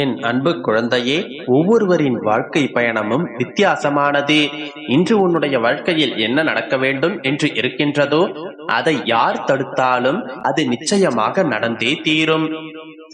என் அன்பு குழந்தையே ஒவ்வொருவரின் வாழ்க்கை பயணமும் வித்தியாசமானது. இன்று உன்னுடைய வாழ்க்கையில் என்ன நடக்க வேண்டும் என்று இருக்கின்றதோ அதை யார் தடுத்தாலும் அது நிச்சயமாக நடந்தே தீரும்.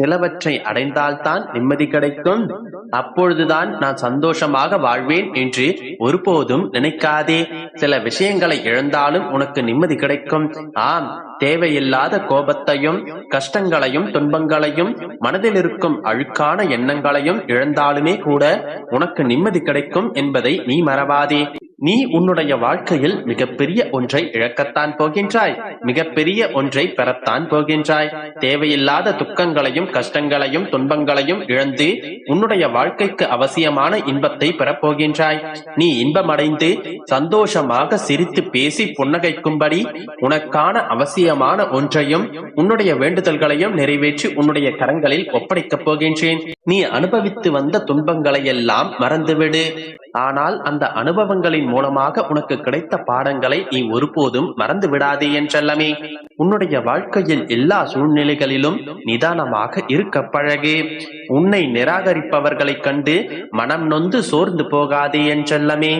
சிலவற்றை அடைந்தால்தான் நிம்மதி கிடைக்கும். அப்பொழுதுதான் நான் சந்தோஷமாக வாழ்வேன் என்று ஒருபோதும் நினைக்காதே. சில விஷயங்களை இழந்தாலும் உனக்கு நிம்மதி கிடைக்கும். ஆம் தேவையில்லாத கோபத்தையும் கஷ்டங்களையும் துன்பங்களையும் மனதில் இருக்கும் அழுக்கான எண்ணங்களையும் இழந்தாலுமே கூட உனக்கு நிம்மதி கிடைக்கும் என்பதை நீ மறவாதே. நீ உன்னுடைய வாழ்க்கையில் மிகப்பெரிய ஒன்றை இழக்கத்தான் போகின்றாய். மிகப்பெரிய ஒன்றை பெறத்தான் போகின்றாய். தேவையில்லாத துக்கங்களையும் கஷ்டங்களையும் துன்பங்களையும் இழந்து உன்னுடைய வாழ்க்கைக்கு அவசியமான இன்பத்தை பெறப்போகின்றாய். நீ இன்பமடைந்து சந்தோஷமாக சிரித்து பேசி புன்னகைக்கும்படி உனக்கான அவசியமான ஒன்றையும் உன்னுடைய வேண்டுதல்களையும் நிறைவேற்றி உன்னுடைய கரங்களில் ஒப்படைக்கப் போகின்றேன். நீ அனுபவித்து வந்த துன்பங்களை எல்லாம் மறந்துவிடு. ஆனால் அந்த அனுபவங்களின் மூலமாக உனக்கு கிடைத்த பாடங்களை நீ ஒருபோதும் மறந்து விடாதே என்றல்லமே உன்னுடைய வாழ்க்கையில் எல்லா சூழ்நிலைகளிலும் நிதானமாக இருக்க பழகு. உன்னை நிராகரிப்பவர்களைக் கண்டு மனம் நொந்து சோர்ந்து போகாதே என்றல்லமே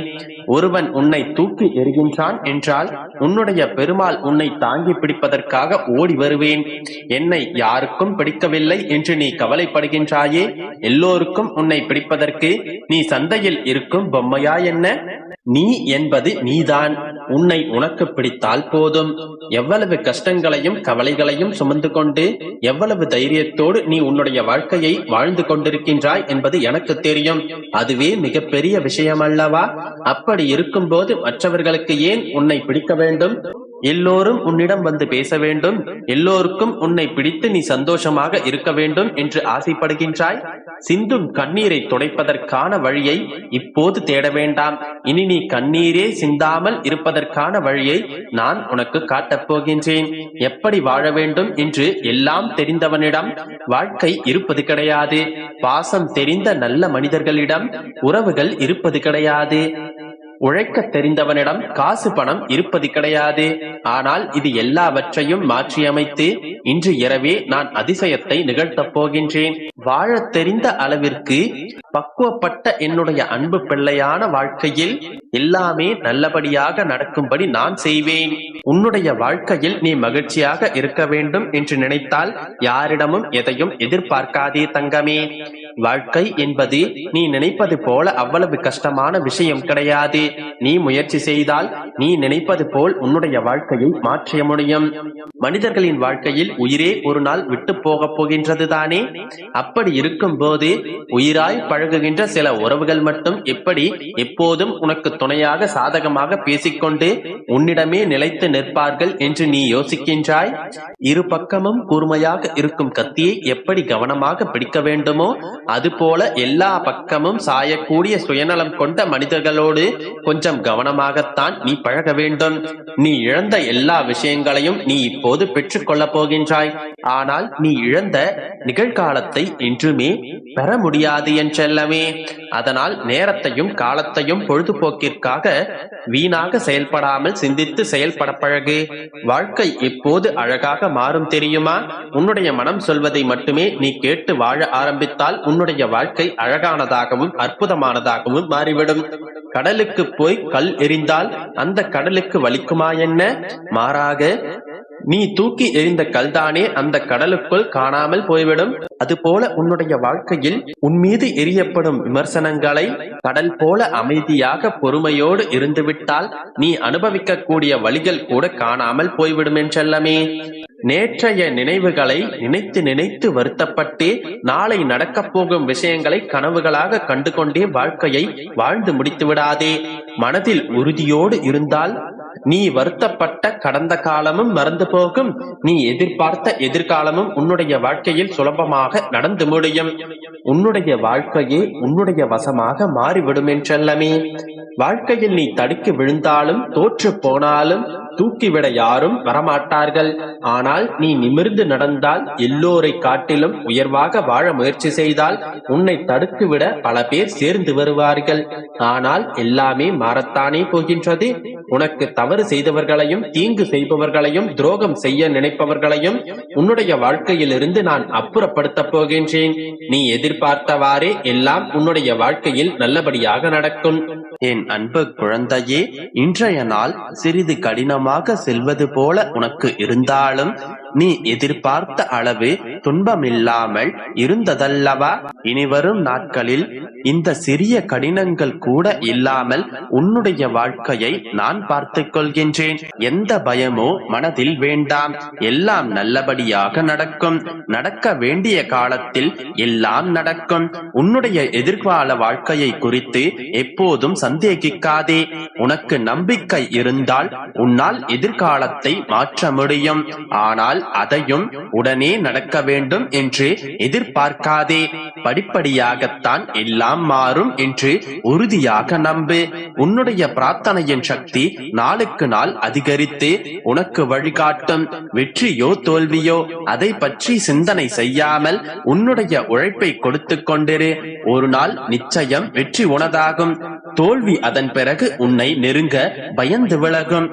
ஒருவன் உன்னை தூக்கி எறிகின்றான் என்றால் உன்னுடைய பெருமாள் உன்னை தாங்கி பிடிப்பதற்காக ஓடி வருவேன். என்னை யாருக்கும் பிடிக்கவில்லை என்று நீ கவலைப்படுகின்றாயே. எல்லோருக்கும் உன்னை பிடிப்பதற்கு நீ சந்தையில் இருக்கும் பொம்மையா என்ன? நீ என்பது நீதான். உன்னை உனக்கு பிடித்தால் போதும். எவ்வளவு கஷ்டங்களையும் கவலைகளையும் சுமந்து கொண்டு எவ்வளவு தைரியத்தோடு நீ உன்னுடைய வாழ்க்கையை வாழ்ந்து கொண்டிருக்கின்றாய் என்பது எனக்கு தெரியும். அதுவே மிகப்பெரிய விஷயம் அல்லவா அப்படி இருக்கும்போது மற்றவர்களுக்கு ஏன் உன்னை பிடிக்க வேண்டும்? எல்லோரும் உன்னிடம் வந்து பேச வேண்டும். எல்லோருக்கும் உன்னை பிடித்து நீ சந்தோஷமாக இருக்க வேண்டும் என்று ஆசைப்படுகின்றாய். சிந்தும் கண்ணீரை துடைப்பதற்கான வழியை இப்போது தேட வேண்டாம். இனி நீ கண்ணீரே சிந்தாமல் இருப்பதற்கான வழியை நான் உனக்கு காட்டப் போகின்றேன். எப்படி வாழ வேண்டும் என்று எல்லாம் தெரிந்தவனிடம் வாழ்க்கை இருப்பது கிடையாது. பாசம் தெரிந்த நல்ல மனிதர்களிடம் உறவுகள் இருப்பது கிடையாது. உழைக்க தெரிந்தவனிடம் காசு பணம் இருப்பது கிடையாது. ஆனால் இது எல்லாவற்றையும் மாற்றியமைத்து இன்று இரவே நான் அதிசயத்தை நிகழ்த்தப் போகின்றேன். வாழத் தெரிந்த அளவிற்கு பக்குவப்பட்ட என்னுடைய அன்பு பிள்ளையான வாழ்க்கையில் எல்லாமே நல்லபடியாக நடக்கும்படி நான் செய்வேன். உன்னுடைய வாழ்க்கையில் நீ மகிழ்ச்சியாக இருக்க வேண்டும் என்று நினைத்தால் யாரிடமும் எதையும் எதிர்பார்க்காதே தங்கமே. வாழ்க்கை என்பது நீ நினைப்பது போல அவ்வளவு கஷ்டமான விஷயம் கிடையாது. நீ முயற்சி செய்தால் நீ நினைப்பது போல் உன்னுடைய வாழ்க்கையை மாற்றிய முடியும். மனிதர்களின் வாழ்க்கையில் உயிரே ஒரு நாள் விட்டு போக போகின்றது தானே அப்படி இருக்கும் போது உயிராய் பழகுகின்ற சில உறவுகள் மட்டும் எப்படி எப்போதும் உனக்கு துணையாக சாதகமாக பேசிக்கொண்டு உன்னிடமே நிலைத்து நிற்பார்கள் என்று நீ யோசிக்கின்றாய்? இரு பக்கமும் கூர்மையாக இருக்கும் கத்தியை எப்படி கவனமாக பிடிக்க வேண்டுமோ அதுபோல எல்லா பக்கமும் சாயக்கூடிய சுயநலம் கொண்ட மனிதர்களோடு கொஞ்சம் கவனமாகத்தான் நீ பழக வேண்டும். நீ இழந்த எல்லா விஷயங்களையும் நீ இப்போது பெற்றுக் கொள்ளப் போகின்றாய். ஆனால் நீ இழந்த நிகழ்காலத்தை என்றுமே பெற முடியாது என்றெல்லமே அதனால் நேரத்தையும் காலத்தையும் பொழுதுபோக்கிற்காக வீணாக செயல்படாமல் சிந்தித்து செயல்பட பழகு. வாழ்க்கை எப்போது அழகாக மாறும் தெரியுமா? உன்னுடைய மனம் சொல்வதை மட்டுமே நீ கேட்டு வாழ ஆரம்பித்தால் உன்னுடைய வாழ்க்கை அழகானதாகவும் அற்புதமானதாகவும் மாறிவிடும். கடலுக்கு போய் கல் எறிந்தால் அந்த கடலுக்கு வலிக்குமா என்ன? மாறாக நீ தூக்கி எறிந்த கல்தானே அந்த கடலுக்குள் காணாமல் போய்விடும். அதுபோல உன்னுடைய வாழ்க்கையில் உன் மீது எரியப்படும் விமர்சனங்களை கடல் போல அமைதியாக பொறுமையோடு இருந்துவிட்டால் நீ அனுபவிக்கக்கூடிய வழிகள் கூட காணாமல் போய்விடும் என்றல்லமே நேற்றைய நினைவுகளை நினைத்து நினைத்து வருத்தப்பட்டு நாளை நடக்கப் போகும் விஷயங்களை கனவுகளாக கண்டு கொண்டே வாழ்க்கையை வாழ்ந்து முடித்து விடாதே. மனதில் உறுதியோடு இருந்தால் நீ வருத்தப்பட்ட கடந்த காலமும் மறந்து போகும். நீ எதிர்பார்த்த எதிர்காலமும் உன்னுடைய வாழ்க்கையில் சுலபமாக நடந்து முடியும். உன்னுடைய வாழ்க்கையே உன்னுடைய வசமாக மாறிவிடும் என்றல்லமே. வாழ்க்கையில் நீ தடுக்கி விழுந்தாலும் தோற்று போனாலும் தூக்கிவிட யாரும் வரமாட்டார்கள். ஆனால் நீ நிமிர்ந்து நடந்தால் எல்லோரை காட்டிலும் உயர்வாக வாழ முயற்சி செய்தால் உன்னை தடுத்துவிட பல பேர் சேர்ந்து வருவார்கள். ஆனால் எல்லாமே மாறத்தானே போகின்றது. உனக்கு தவறு செய்தவர்களையும் தீங்கு செய்பவர்களையும் துரோகம் செய்ய நினைப்பவர்களையும் உன்னுடைய வாழ்க்கையிலிருந்து நான் அப்புறப்படுத்தப் போகின்றேன். நீ எதிர்பார்த்தவாறே எல்லாம் உன்னுடைய வாழ்க்கையில் நல்லபடியாக நடக்கும். என் அன்பு குழந்தையே இன்றைய நாள் சிறிது கடினமாக செல்வது போல உனக்கு இருந்தாலும் நீ எதிர்பார்த்த அளவு துன்பமில்லாமல் இருந்ததல்லவா? இனிவரும் நாட்களில் இந்த சிறிய கடினங்கள் கூட இல்லாமல் உன்னுடைய வாழ்க்கையை நான் பார்த்துக் கொள்கின்றேன். எந்த பயமோ மனதில் வேண்டாம். எல்லாம் நல்லபடியாக நடக்கும். நடக்க வேண்டிய காலத்தில் எல்லாம் நடக்கும். உன்னுடைய எதிர்கால வாழ்க்கையை குறித்து எப்போதும் சந்தேகிக்காதே. உனக்கு நம்பிக்கை இருந்தால் உன்னால் எதிர்காலத்தை மாற்ற முடியும். ஆனால் அதையும் உடனே நடக்க வேண்டும் என்று எதிர்பார்க்காதே. படிப்படியாகத்தான் எல்லாம் மாறும் என்று உறுதியாக நம்பு. உன்னுடைய பிரார்த்தனையின் சக்தி நாளுக்கு நாள் அதிகரித்து உனக்கு வழிகாட்டும். வெற்றியோ தோல்வியோ அதை பற்றி சிந்தனை செய்யாமல் உன்னுடைய உழைப்பை கொடுத்து கொண்டிரு. ஒரு நாள் நிச்சயம் வெற்றி உனதாகும். தோல்வி அதன் பிறகு உன்னை நெருங்க பயந்து விலகும்.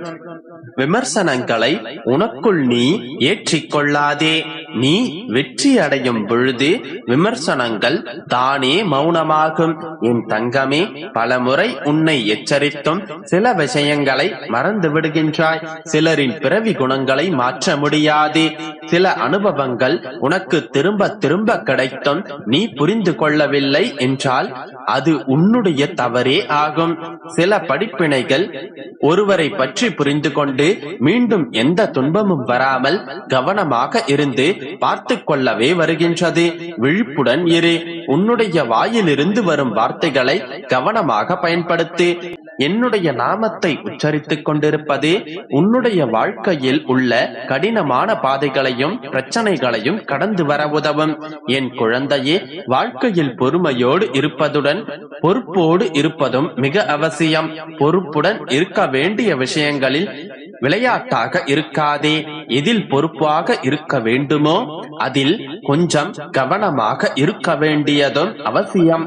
விமர்சனங்களை உனக்குள் நீ ஏற்றிக் கொள்ளாதே நீ வெற்றி அடையும் பொழுது விமர்சனங்கள் தானே மௌனமாகும். என் தங்கமே பலமுறை உன்னை எச்சரித்தும் சில விஷயங்களை மறந்து விடுகின்றாய். சிலரின் பிறவி குணங்களை மாற்ற முடியாது. சில அனுபவங்கள் உனக்கு திரும்ப திரும்ப கிடைத்தும் நீ புரிந்து கொள்ளவில்லை என்றால் அது உன்னுடைய தவறே ஆகும். சில படிப்பினைகள் ஒருவரை பற்றி புரிந்து கொண்டு மீண்டும் எந்த துன்பமும் வராமல் கவனமாக இருந்து பார்த்து கொள்ளவே வருகின்றது. விழிப்புடன் இரு. உன்னுடைய வாயிலிருந்து வரும் வார்த்தைகளை கவனமாக பயன்படுத்து. என்னுடைய நாமத்தை உச்சரித்துக் கொண்டிருப்பது உன்னுடைய வாழ்க்கையில் உள்ள கடினமான பாதைகளையும் பிரச்சனைகளையும் கடந்து வர உதவும். என் குழந்தையே வாழ்க்கையில் பொறுமையோடு இருப்பதுடன் பொறுப்போடு இருப்பதும் மிக அவசியம். பொறுப்புடன் இருக்க வேண்டிய விஷயங்களில் விளையாட்டாக இருக்காதே. எதில் பொறுப்பாக இருக்க வேண்டுமோ அதில் கொஞ்சம் கவனமாக இருக்க வேண்டியதும் அவசியம்.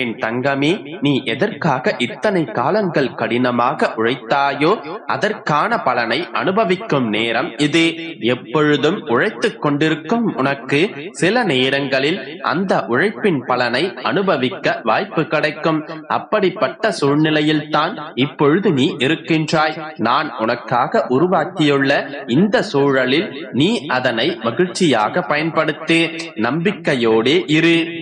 என் தங்கமே நீ எதற்காக இத்தனை காலங்கள் கடினமாக உழைத்தாயோ அதற்கான பலனை அனுபவிக்கும் நேரம் இது. எப்பொழுதும் உழைத்துக் கொண்டிருக்கும் உனக்கு சில நேரங்களில் அந்த உழைப்பின் பலனை அனுபவிக்க வாய்ப்பு கிடைக்கும். அப்படிப்பட்ட சூழ்நிலையில் தான் இப்பொழுது நீ இருக்கின்றாய். நான் உனக்காக உருவாக்கியுள்ள இந்த சூழலில் நீ அதனை மகிழ்ச்சியாக பயன்படுத்தி நம்பிக்கையோடே இரு.